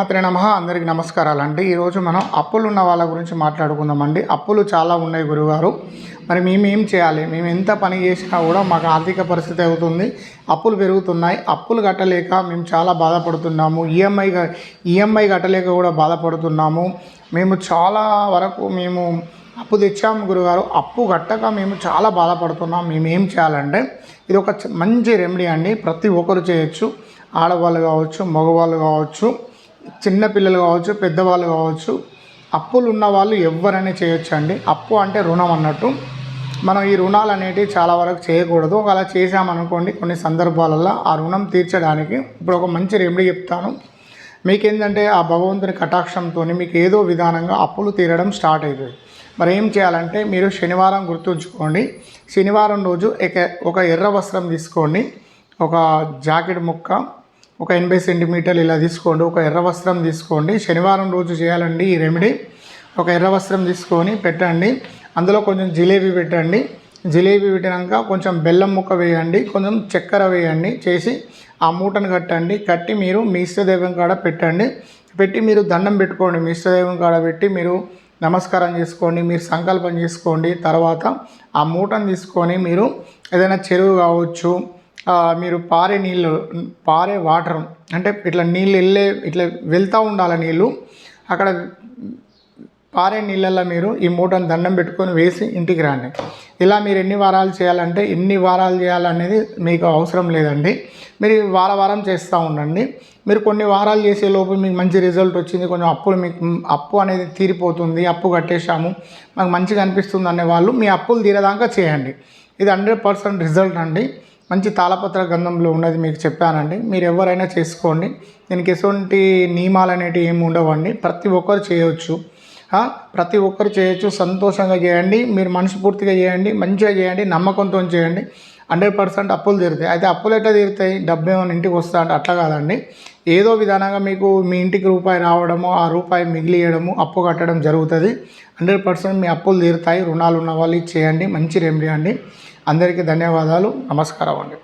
మాత్రే నమ. అందరికి నమస్కారాలు అండి ఈరోజు మనం అప్పులు ఉన్న వాళ్ళ గురించి మాట్లాడుకుందామండి. అప్పులు చాలా ఉన్నాయి గురుగారు. మరి మేమేం చేయాలి? మేము ఎంత పని చేసినా కూడా మాకు ఆర్థిక పరిస్థితి అవుతుంది. అప్పులు పెరుగుతున్నాయి. అప్పులు కట్టలేక మేము చాలా బాధపడుతున్నాము. ఈఎంఐ ఈఎంఐ కట్టలేక కూడా బాధపడుతున్నాము. మేము చాలా వరకు మేము అప్పు తెచ్చాము గురుగారు. అప్పు కట్టక మేము చాలా బాధపడుతున్నాం. మేము ఏం చేయాలంటే ఇది ఒక మంచి రెమెడీ అండి. ప్రతి ఒక్కరు చేయొచ్చు. ఆడవాళ్ళు కావచ్చు మగవాళ్ళు కావచ్చు. చిన్న పిల్లలు కావచ్చు పెద్దవాళ్ళు కావచ్చు అప్పులు ఉన్న వాళ్ళు ఎవరైనా చేయొచ్చు అండి. అప్పు అంటే రుణం అన్నట్టు. మనం ఈ రుణాలు అనేటివి చాలా వరకు చేయకూడదు. అలా చేసామనుకోండి కొన్ని సందర్భాలలో ఆ రుణం తీర్చడానికి ఇప్పుడు ఒక మంచి రెమెడీ చెప్తాను. మీకేంటంటే ఆ భగవంతుని కటాక్షంతో మీకు ఏదో విధానంగా అప్పులు తీరడం స్టార్ట్ అవుతుంది మరి ఏం చేయాలంటే మీరు శనివారం గుర్తుంచుకోండి. శనివారం రోజు ఒక ఎర్ర వస్త్రం తీసుకోండి. ఒక జాకెట్ ముక్క ఒక ఎనభై సెంటీమీటర్లు ఇలా తీసుకోండి ఒక ఎర్ర వస్త్రం తీసుకోండి. శనివారం రోజు చేయాలండి ఈ రెమెడీ ఒక ఎర్ర వస్త్రం తీసుకొని పెట్టండి. అందులో కొంచెం జిలేబీ పెట్టండి. జిలేబీ పెట్టినాక కొంచెం బెల్లం ముక్క వేయండి కొంచెం చక్కెర వేయండి చేసి ఆ మూటను కట్టండి. కట్టి మీరు మీ ఇష్టదైవం కాడ పెట్టండి. పెట్టి మీరు దండం పెట్టుకోండి. మీ ఇష్టదైవం కాడ పెట్టి మీరు నమస్కారం చేసుకోండి మీరు సంకల్పం చేసుకోండి. తర్వాత ఆ మూటను తీసుకొని మీరు ఏదైనా చెరువు కావచ్చు మీరు పారే నీళ్ళు పారే వాటర్ అంటే ఇట్లా నీళ్ళు వెళ్ళే ఇట్లా వెళ్తూ ఉండాలి నీళ్ళు. అక్కడ పారే నీళ్ళల్లో మీరు ఈ మూటను దండం పెట్టుకొని వేసి ఇంటికి రండి. ఇలా మీరు ఎన్ని వారాలు చేయాలంటే ఎన్ని వారాలు చేయాలనేది మీకు అవసరం లేదండి. మీరు వార వారం చేస్తూ ఉండండి. మీరు కొన్ని వారాలు చేసే లోపు మీకు మంచి రిజల్ట్ వచ్చింది కొంచెం అప్పులు మీకు అప్పు అనేది తీరిపోతుంది అప్పు కట్టేశాము మాకు మంచిగా అనిపిస్తుంది అనే వాళ్ళు మీ అప్పులు తీరేదాకా చేయండి. ఇది హండ్రెడ్ పర్సెంట్ రిజల్ట్ అండి. మంచి తాళపత్ర గంధంలో ఉన్నది మీకు చెప్పానండి. మీరు ఎవరైనా చేసుకోండి. దీనికి ఎటువంటి నియమాలు అనేవి ఏమి ఉండవండి. ప్రతి ఒక్కరు చేయవచ్చు ప్రతి ఒక్కరు చేయొచ్చు. సంతోషంగా చేయండి. మీరు మనస్ఫూర్తిగా చేయండి. మంచిగా చేయండి. నమ్మకంతో చేయండి. హండ్రెడ్ పర్సెంట్ అప్పులు తీరుతాయి. అయితే అప్పులు ఎట్లా తీరుతాయి? డబ్బు ఏమైనా ఇంటికి వస్తా అంటే అట్లా కాదండి. ఏదో విధానంగా మీకు మీ ఇంటికి రూపాయి రావడము ఆ రూపాయి మిగిలియడము అప్పు కట్టడం జరుగుతుంది. హండ్రెడ్ పర్సెంట్ మీ అప్పులు తీరుతాయి. రుణాలు ఉన్న వాళ్ళు చేయండి. మంచి రెమెడీ అండి. అందరికీ ధన్యవాదాలు. నమస్కారం అండి.